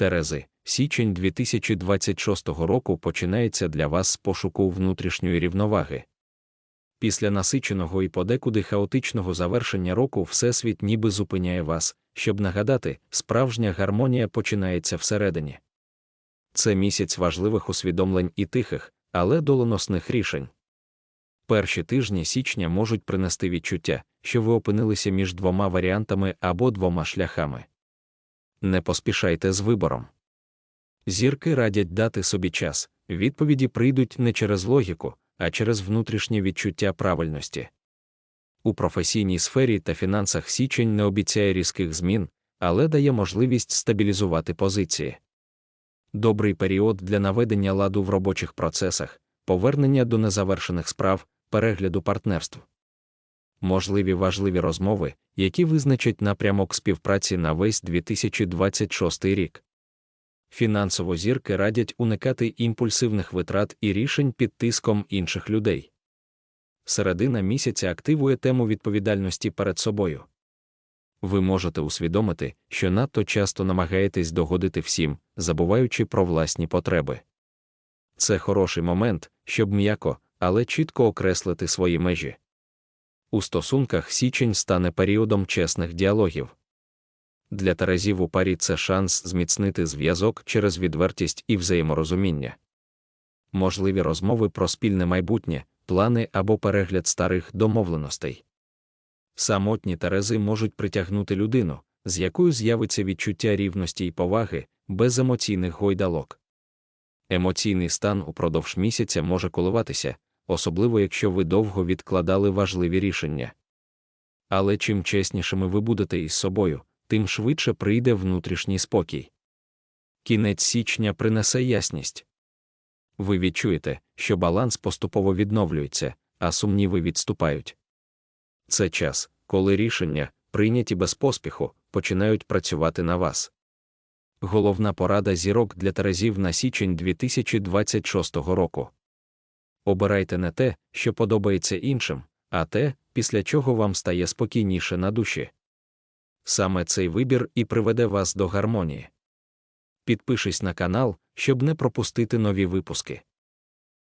Терези, січень 2026 року починається для вас з пошуку внутрішньої рівноваги. Після насиченого і подекуди хаотичного завершення року Всесвіт ніби зупиняє вас, щоб нагадати, справжня гармонія починається всередині. Це місяць важливих усвідомлень і тихих, але доленосних рішень. Перші тижні січня можуть принести відчуття, що ви опинилися між двома варіантами або двома шляхами. Не поспішайте з вибором. Зірки радять дати собі час, відповіді прийдуть не через логіку, а через внутрішнє відчуття правильності. У професійній сфері та фінансах січень не обіцяє різких змін, але дає можливість стабілізувати позиції. Добрий період для наведення ладу в робочих процесах, повернення до незавершених справ, перегляду партнерств. Можливі важливі розмови, які визначать напрямок співпраці на весь 2026 рік. Фінансово зірки радять уникати імпульсивних витрат і рішень під тиском інших людей. Середина місяця активує тему відповідальності перед собою. Ви можете усвідомити, що надто часто намагаєтесь догодити всім, забуваючи про власні потреби. Це хороший момент, щоб м'яко, але чітко окреслити свої межі. У стосунках січень стане періодом чесних діалогів. Для Терезів у парі це шанс зміцнити зв'язок через відвертість і взаєморозуміння. Можливі розмови про спільне майбутнє, плани або перегляд старих домовленостей. Самотні Терези можуть притягнути людину, з якою з'явиться відчуття рівності й поваги, без емоційних гойдалок. Емоційний стан упродовж місяця може коливатися, особливо якщо ви довго відкладали важливі рішення. Але чим чеснішими ви будете із собою, тим швидше прийде внутрішній спокій. Кінець січня принесе ясність. Ви відчуєте, що баланс поступово відновлюється, а сумніви відступають. Це час, коли рішення, прийняті без поспіху, починають працювати на вас. Головна порада зірок для Терезів на січень 2026 року. Обирайте не те, що подобається іншим, а те, після чого вам стає спокійніше на душі. Саме цей вибір і приведе вас до гармонії. Підпишись на канал, щоб не пропустити нові випуски.